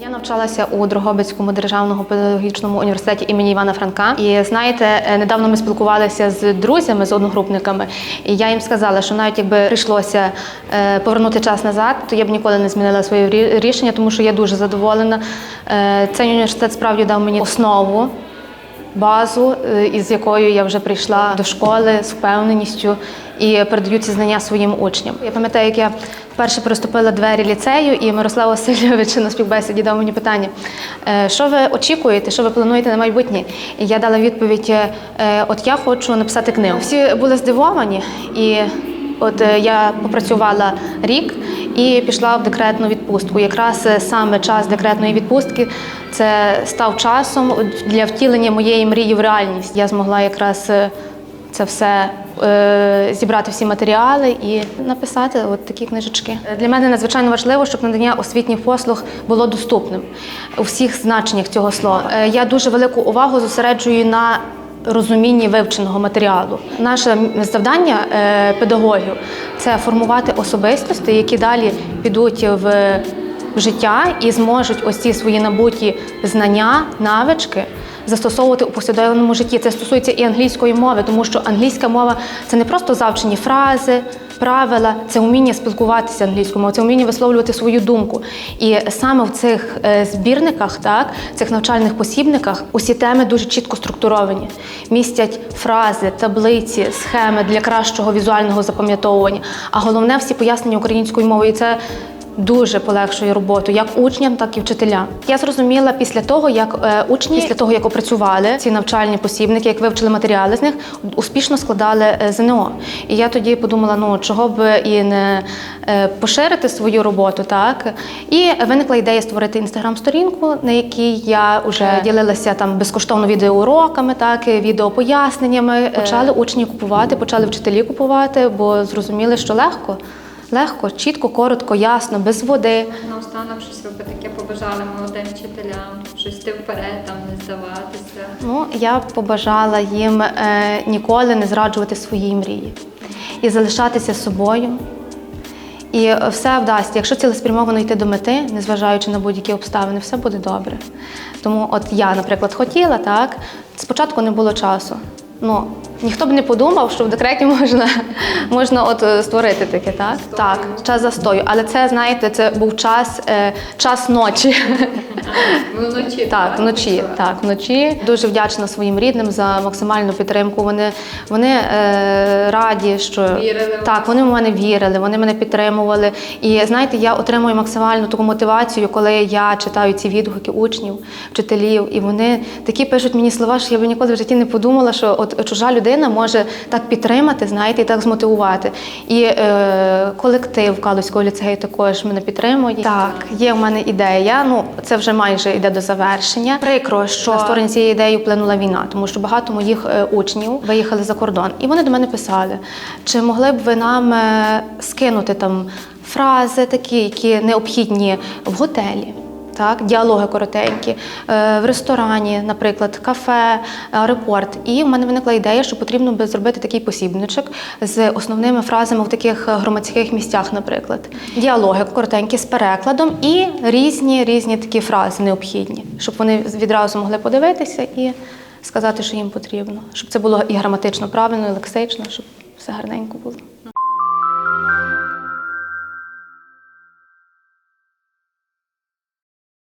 навчалася у Дрогобицькому державному педагогічному університеті імені Івана Франка. І знаєте, е, недавно ми спілкувалися з друзями, з одногрупниками, і я їм сказала, що навіть якби прийшлося е, повернути час назад, то я б ніколи не змінила своє рішення, тому що я дуже задоволена. Е, Цей університет справді дав мені основу. Базу, із якою я вже прийшла до школи з впевненістю і передаю ці знання своїм учням. Я пам'ятаю, як я вперше переступила двері ліцею, і Мирослав Васильович на співбесіді дав мені питання: е, що ви очікуєте, що ви плануєте на майбутнє? І я дала відповідь: е, от я хочу написати книгу. Всі були здивовані, і от е, я попрацювала рік і пішла в декретну відпустку. Якраз е, саме час декретної відпустки це став часом для втілення моєї мрії в реальність. Я змогла якраз е, це все е, зібрати всі матеріали і написати от такі книжечки. Для мене надзвичайно важливо, щоб надання освітніх послуг було доступним у всіх значеннях цього слова. Е, Я дуже велику увагу зосереджую на розумінні вивченого матеріалу. Наше завдання е, педагогів це формувати особистості, які далі підуть в в життя і зможуть ось ці свої набуті знання, навички застосовувати у повсякденному житті. Це стосується і англійської мови, тому що англійська мова це не просто завчені фрази. Правила це вміння спілкуватися англійською мовою, це вміння висловлювати свою думку. І саме в цих е, збірниках, так, цих навчальних посібниках, усі теми дуже чітко структуровані. Містять фрази, таблиці, схеми для кращого візуального запам'ятовування. А головне всі пояснення українською мовою. І це Дуже полегшує роботу як учням, так і вчителям. Я зрозуміла після того, як е, учні після того, як опрацювали ці навчальні посібники, як вивчили матеріали з них, успішно складали е, ЗНО. І я тоді подумала: ну чого б і не е, поширити свою роботу, так і виникла ідея створити інстаграм-сторінку, на якій я вже ділилася там безкоштовно відеоуроками, так відеопоясненнями. Почали учні купувати, почали вчителі купувати, бо зрозуміли, що легко. Легко, чітко, коротко, ясно, без води. Наостанок щось ви таке побажали молодим вчителям, щось йти вперед, там не здаватися. Ну, я б побажала їм е, ніколи не зраджувати свої мрії і залишатися собою. І все вдасться. Якщо цілеспрямовано йти до мети, незважаючи на будь-які обставини, все буде добре. Тому от я, наприклад, хотіла, так, спочатку не було часу. Ну, ніхто б не подумав, що в декреті можна, можна от е, створити таке, так? Так, час застою. Але це, знаєте, це був час, е, час ночі. Вночі Так, вночі. Так, вночі. Дуже вдячна своїм рідним за максимальну підтримку. Вони, вони е, раді, що Вірили так, вони в мене вірили, вони мене підтримували. І знаєте, я отримую максимальну таку мотивацію, коли я читаю ці відгуки учнів, вчителів, і вони такі пишуть мені слова, що я би ніколи в житті не подумала, що от чужа людина може так підтримати, знаєте, і так змотивувати. І е, колектив Калузького ліцею також мене підтримує. Так, є в мене ідея. Ну це вже майже йде до завершення. Прикро, що на цієї ідеї вплинула війна, тому що багато моїх е, учнів виїхали за кордон, і вони до мене писали: чи могли б ви нам е, скинути там фрази такі, які необхідні в готелі? Так, діалоги коротенькі, е, в ресторані, наприклад, кафе, аеропорт. І в мене виникла ідея, що потрібно би зробити такий посібничок з основними фразами в таких громадських місцях, наприклад. Діалоги коротенькі з перекладом і різні різні такі фрази необхідні, щоб вони відразу могли подивитися і сказати, що їм потрібно, щоб це було і граматично правильно, і лексично, щоб все гарненько було. Ну,